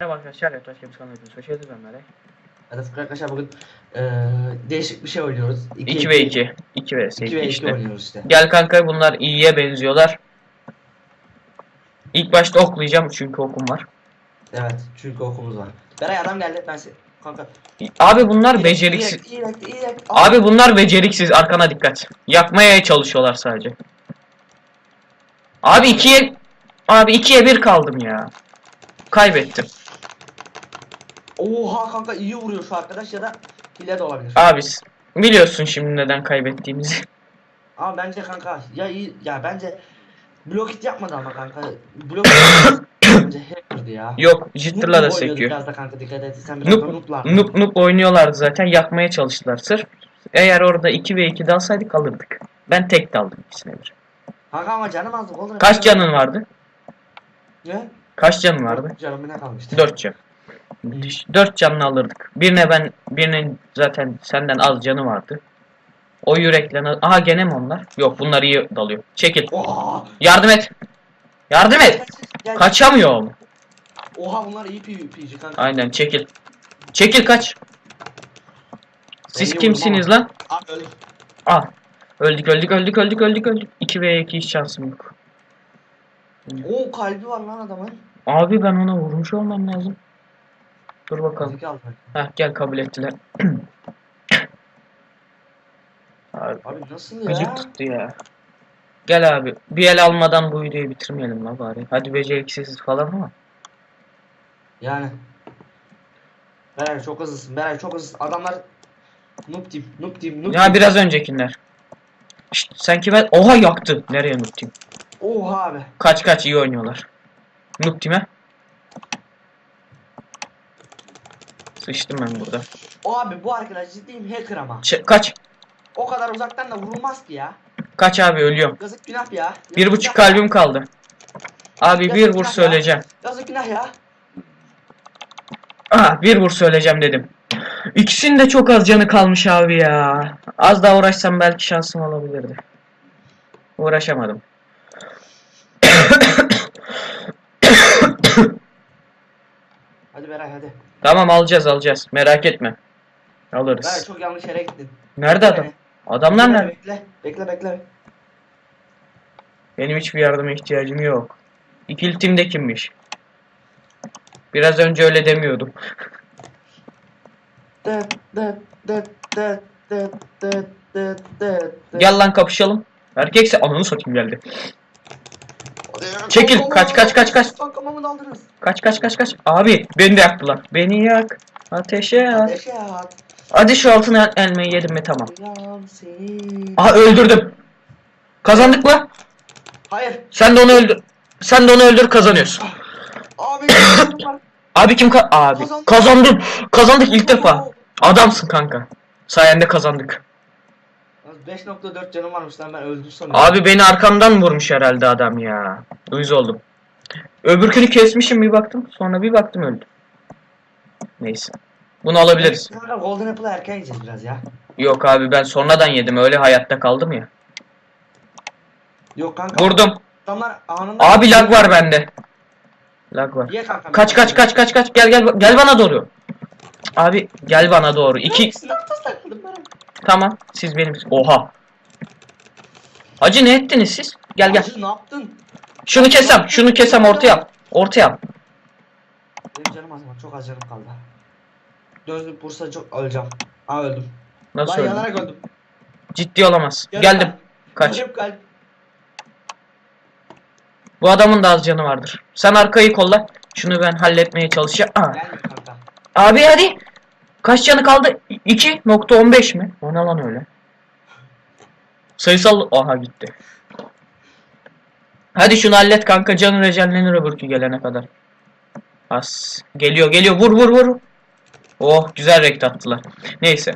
Merhaba arkadaşlar, Yaklaşık Games kanalı videosu hoş geldiniz ben Melek. Evet arkadaşlar bugün eee değişik bir şey oynuyoruz. 2 ve 2. 2 ve 2 ve 2 2 işte. oynuyoruz işte. Gel kanka bunlar iyiye benziyorlar. İlk başta oklayacağım çünkü okum var. Evet çünkü okumuz var. Beray adam geldi ben se- kanka. Abi bunlar beceriksiz. İyi dakika iyi dakika. Abi bunlar beceriksiz. Arkana dikkat. Yakmaya çalışıyorlar sadece. Abi 2'ye Abi 2'ye 1 kaldım ya. Kaybettim. Oha kanka iyi vuruyor şu arkadaş ya da hile de olabilir. Abi biliyorsun şimdi neden kaybettiğimizi. Ama bence kanka ya iyi ya bence blok hit yapmadı ama kanka. Blok bence hacker'dı ya. Yok, Jitter'la da sekiyor. Biraz da kanka dikkat et. Sen biraz Noob, noob'lar. noob, noob oynuyorlardı zaten. Yakmaya çalıştılar sırf. Eğer orada 2 ve 2 dalsaydık alırdık. Ben tek daldım ikisine bir. Kanka ama canım azdı. Golden Kaç canın vardı? Ne? Kaç canın vardı? Canım ne kalmıştı? 4 can. 4 canını alırdık. Birine ben, birinin zaten senden az canı vardı. O yürekle... Aha gene mi onlar? Yok bunlar iyi dalıyor. Çekil. Oha! Yardım et. Yardım et. Gel. Kaçamıyorum. Oha bunlar iyi PvP'ci kanka. Aynen çekil. Çekil kaç. Siz Beni kimsiniz lan? Abi öldüm. Ah. Öldük öldük öldük öldük öldük öldük. 2 veya 2 hiç şansım yok. Oo kalbi var lan adamın. Abi ben ona vurmuş olmam lazım. Dur bakalım. Heh gel kabul ettiler. abi Abi nasıl gıcık ya? tuttu ya. Gel abi. Bir el almadan bu videoyu bitirmeyelim la bari. Hadi beceriksiz falan ama. Yani. Beray çok hızlısın. Beray çok hızlısın. Adamlar noob team, noob team, noob Ya team. biraz öncekiler. Şşt, sen kime? Oha yaktı. Nereye noob team? Oha abi. Kaç kaç iyi oynuyorlar. Noob team'e. Sıçtım ben burada. O abi bu arkadaş ciddiyim hacker ama. Ç- kaç. O kadar uzaktan da vurulmaz ki ya. Kaç abi ölüyorum. Yazık günah ya. Yazık Bir buçuk günah ya. kalbim kaldı. Abi bir Yazık vur günah söyleyeceğim. Ya. Yazık günah ya. Aha bir vur söyleyeceğim dedim. İkisinin de çok az canı kalmış abi ya. Az daha uğraşsam belki şansım olabilirdi. Uğraşamadım. Hadi Beray hadi. Tamam alacağız alacağız. Merak etme. Alırız. Beray çok yanlış yere gittin. Nerede adam? Beni. Adamlar bekle, nerede? Bekle bekle bekle. Benim hiçbir yardıma ihtiyacım yok. İkili timde kimmiş? Biraz önce öyle demiyordum. Gel lan kapışalım. Erkekse ananı satayım geldi. Çekil, Allah! kaç, kaç, kaç, kaç. Kankamamı. Kaç kaç kaç kaç. Abi beni de yaktılar. Beni yak. Ateşe at. Ateşe at. Hadi şu altın el- elmayı yedim mi tamam. Uyan seni. Aha öldürdüm. Kazandık mı? Hayır. Sen de onu öldür. Sen de onu öldür kazanıyorsun. Abi. canım var. Abi kim ka abi Kazandım. kazandım. Kazandık ilk defa. Adamsın kanka. Sayende kazandık. 5.4 canım varmış lan ben öldüm sanıyorum. Abi beni arkamdan vurmuş herhalde adam ya. Uyuz oldum. Öbürkünü kesmişim bir baktım. Sonra bir baktım öldüm. Neyse. Bunu alabiliriz. Golden Apple'ı erken yiyeceğiz biraz ya. Yok abi ben sonradan yedim. Öyle hayatta kaldım ya. Yok kanka. Vurdum. Adamlar anında. Abi lag var bende. Lag var. Ye kanka. Kaç kaç kaç kaç kaç gel gel gel bana doğru. Abi gel bana doğru. İki tamam siz benim. Oha. Hacı ne ettiniz siz? Gel gel. Hacı ne yaptın? Şunu kesem. Şunu kesem ortaya yap. Ortaya yap. Benim canım az ama çok az canım kaldı. Döndüm Bursa çok öleceğim. Aa öldüm. Nasıl Lan öldün? yanarak öldüm. Ciddi olamaz. Yarım Geldim. Kaç. Yarım kalp. Bu adamın da az canı vardır. Sen arkayı kolla. Şunu ben halletmeye çalışacağım. Aa. Gelme kanka. Abi hadi. Kaç canı kaldı? 2.15 mi? O ne lan öyle? Sayısal... Aha gitti. Hadi şunu hallet kanka. Canı rejenlenir öbürkü gelene kadar. As. Geliyor geliyor. Vur vur vur. Oh güzel rekt attılar. Neyse.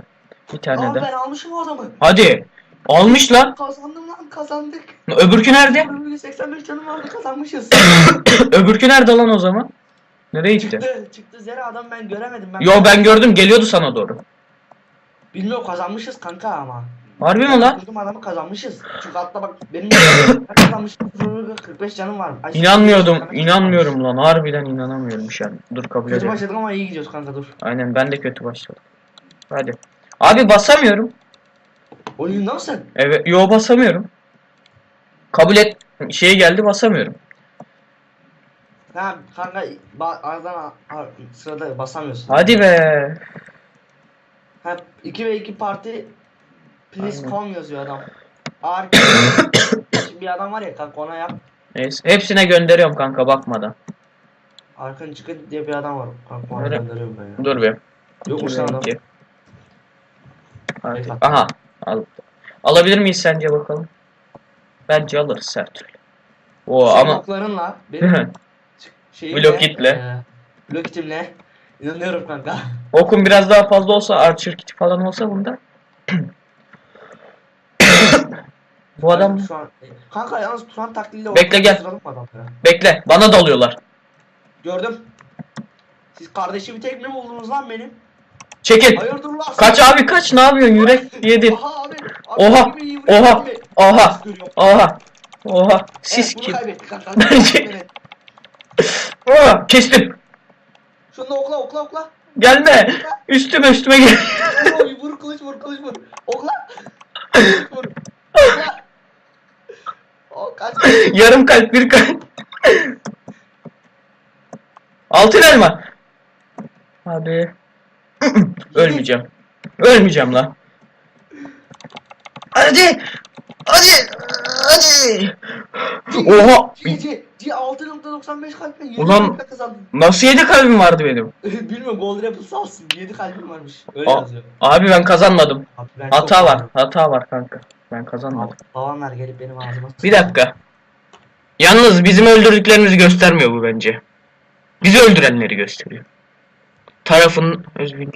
Bir tane Aa de. ben almışım o adamı. Hadi. Almış lan. Kazandım lan kazandık. Öbürkü nerede? 85 canım vardı kazanmışız. Öbürkü nerede lan o zaman? Nereye gitti? çıktı çıktı Zera adam ben göremedim ben. Yo ben gördüm geliyordu sana doğru. Bilmiyorum kazanmışız kanka ama. Harbi mi lan? Durdum adamı kazanmışız. Çünkü hatta bak benim ben kazanmışım. 45 canım var. Ay, İnanmıyordum. inanmıyorum lan. Harbiden inanamıyorum şu an. Dur kabul Kötü edelim. başladık ama iyi gidiyoruz kanka dur. Aynen ben de kötü başladım. Hadi. Abi basamıyorum. Oyunda mısın? Evet. Yo basamıyorum. Kabul et. Şey geldi basamıyorum. Ha kanka ba aradan sırada basamıyorsun. Hadi be. Ha 2 ve 2 parti please come yazıyor adam. Ağır bir adam var ya kanka ona yap. Neyse. Hepsine gönderiyorum kanka bakmadan. Arkın çıkın diye bir adam var. Kanka ona gönderiyorum ben ya. Dur bir. Yokmuş lan adam. Hadi. Evet. Aha. Al. Alabilir miyiz sence bakalım? Bence alırız her türlü. Oo Ama ama bloklarınla benim şeyimle, Blok kitle. e, blok kitimle inanıyorum kanka. okun biraz daha fazla olsa Archer kiti falan olsa bunda. Bu adam şu an kanka yalnız Turan taklidiyle Bekle, gel. bekle bana dalıyorlar. Gördüm. Siz kardeşimi tek mi buldunuz lan benim? Çekil. Hayırdır lan? Kaç abi kaç ne yapıyorsun yürek yedi. Oha abi. Oha, Abi, oha, oha. Görüyorum. Oha. Oha. Siz Evet, kim? kaybettik kanka. Bence- Evet. Aa, kestim. Şunu okla okla okla. Gelme. Üstüme üstüme gel. Vur kılıç vur kılıç vur. Okla. Vur. Okla. O kaç. Yarım kalp bir kalp. Altın elma. Abi. Ölmeyeceğim. Ölmeyeceğim lan. Hadi. Hadi. Hadi. Oha. GG. G 6.95 kalple 7 Ulan- kalple kazandın. Nasıl yedi kalbim vardı benim? Bilmiyorum Gold Apple sağ olsun. 7 kalbim varmış. Öyle Aa, yazıyor. Abi ben kazanmadım. Abi ben çok Hata var. kazandım. Hata var kanka. Ben kazanmadım. Babamlar gelip benim ağzıma Bir dakika. Yalnız bizim öldürdüklerimizi göstermiyor bu bence. Bizi öldürenleri gösteriyor. Tarafın özgürlük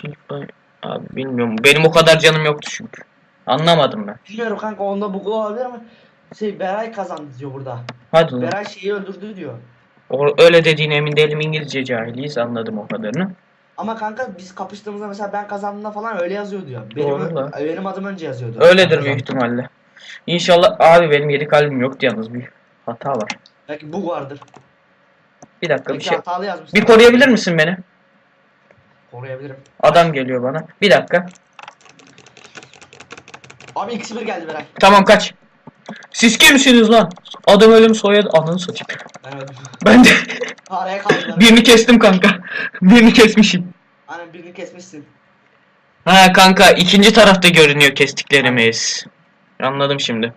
abi bilmiyorum. Benim o kadar canım yoktu çünkü. Anlamadım ben. Bilmiyorum kanka onda bugul olabilir ama şey Beray kazandı diyor burada. Hadi lan. Beray şeyi öldürdü diyor. O, öyle dediğine emin değilim. İngilizce cahiliyiz. Anladım o kadarını. Ama kanka biz kapıştığımızda mesela ben kazandığımda falan öyle yazıyor diyor. Doğru Benim, lan. benim adım önce yazıyordu. Öyledir büyük ihtimalle. İnşallah abi benim yedi kalbim yoktu yalnız bir hata var. Belki bug vardır. Bir dakika bir Belki şey. hatalı yazmış. Bir koruyabilir misin beni? Koruyabilirim. Adam geliyor bana. Bir dakika. Abi ikisi bir geldi Beray. Tamam kaç. Siz kimsiniz lan? Adam ölüm soyadı ananı satayım. Öldüm. Ben de Araya kaldılar. birini kestim kanka. Birini kesmişim. Aynen birini kesmişsin. Ha kanka ikinci tarafta görünüyor kestiklerimiz. Anladım şimdi.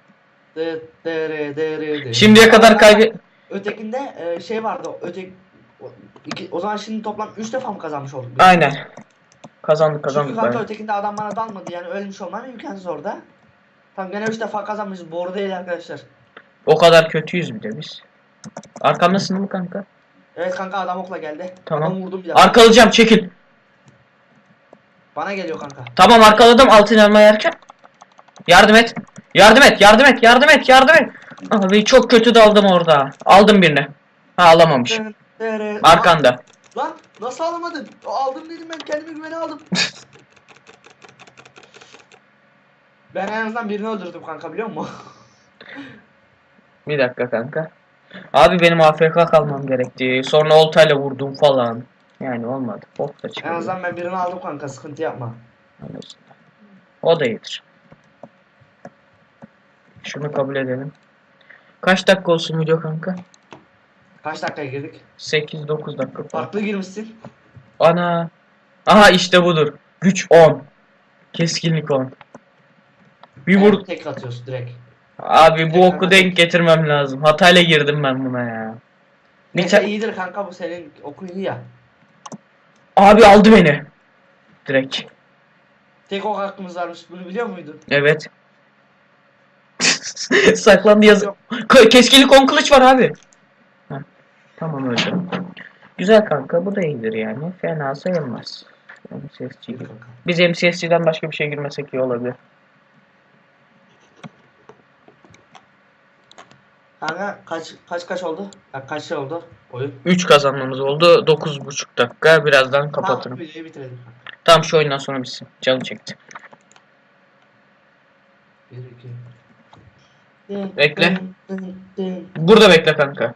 Dı, dırı, dırı, dırı. Şimdiye kadar kaybe... Ötekinde e, şey vardı. Ötek o, iki, o zaman şimdi toplam 3 defa mı kazanmış olduk? biz? Aynen. Kazandık Çünkü kazandık. kanka aynen. ötekinde adam bana dalmadı yani ölmüş olmam imkansız orada. Tam gene 3 defa kazanmışız. Boru değil arkadaşlar. O kadar kötüyüz bir de biz. Arkamdasın mi kanka? Evet kanka adam okla geldi. Tamam. Adam vurdum bir. Arkalayacağım çekil. Bana geliyor kanka. Tamam arkaladım altın elma yerken. Yardım et. Yardım et, yardım et, yardım et, yardım et. Abi çok kötü daldım orada. Aldım birini. Ha alamamış. Arkanda. Lan nasıl alamadın? Aldım dedim ben kendime güvene aldım. ben en azından birini öldürdüm kanka biliyor musun? Bir dakika kanka. Abi benim AFK kalmam gerekti. Sonra oltayla vurdum falan. Yani olmadı. Bok da en çıkıyor. azından ben birini aldım kanka sıkıntı yapma. O da iyidir. Şunu kabul edelim. Kaç dakika olsun video kanka? Kaç dakikaya girdik? 8-9 dakika falan. Farklı girmişsin. Ana. Aha işte budur. Güç 10. Keskinlik 10. Bir vur. Tek atıyorsun direkt. Abi bu oku denk getirmem lazım. Hatayla girdim ben buna ya. Neyse ta- iyidir kanka bu senin okun iyi ya. Abi aldı beni. Direkt. Tek ok hakkımız varmış bunu biliyor muydun? Evet. Saklandı yaz. Yok. K- Keskinlik 10 kılıç var abi. Heh, Tamam öyle. Güzel kanka bu da iyidir yani. Fena sayılmaz. Kanka. Biz MCSG'den başka bir şey girmesek iyi olabilir. Kanka kaç kaç kaç oldu? Ya kaç şey oldu oyun? 3 kazanmamız oldu. 9,5 dakika. Birazdan kapatırım. Tamam videoyu bitirelim. Tamam şu oyundan sonra bitsin. Canım çekti. Bir iki. Bekle. Burada bekle kanka.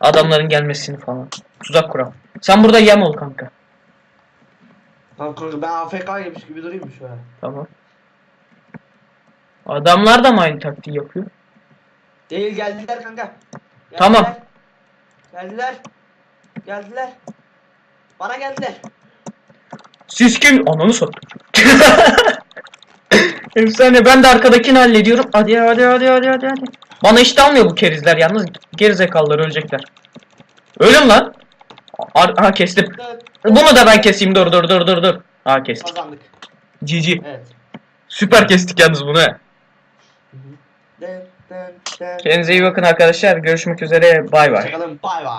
Adamların gelmesini falan. Tuzak kuram. Sen burada yem ol kanka. Tamam kanka ben AFK yemiş gibi durayım mı şöyle? Tamam. Adamlar da mı aynı taktiği yapıyor? Değil geldiler kanka. Geldiler. Tamam. Geldiler. Geldiler. Bana geldiler. Siz kim? Ananı sattım. Efsane ben de arkadakini hallediyorum. Hadi hadi hadi hadi hadi hadi. Bana işte almıyor bu kerizler yalnız. Gerizekalılar ölecekler. Ölün lan. Ar- kestim. Bunu da ben keseyim dur dur dur dur dur. Aha kestik. Kazandık. GG. Evet. Süper kestik yalnız bunu. he. Kendinize iyi bakın arkadaşlar. Görüşmek üzere. Bay bay. Hoşçakalın. Bay bay.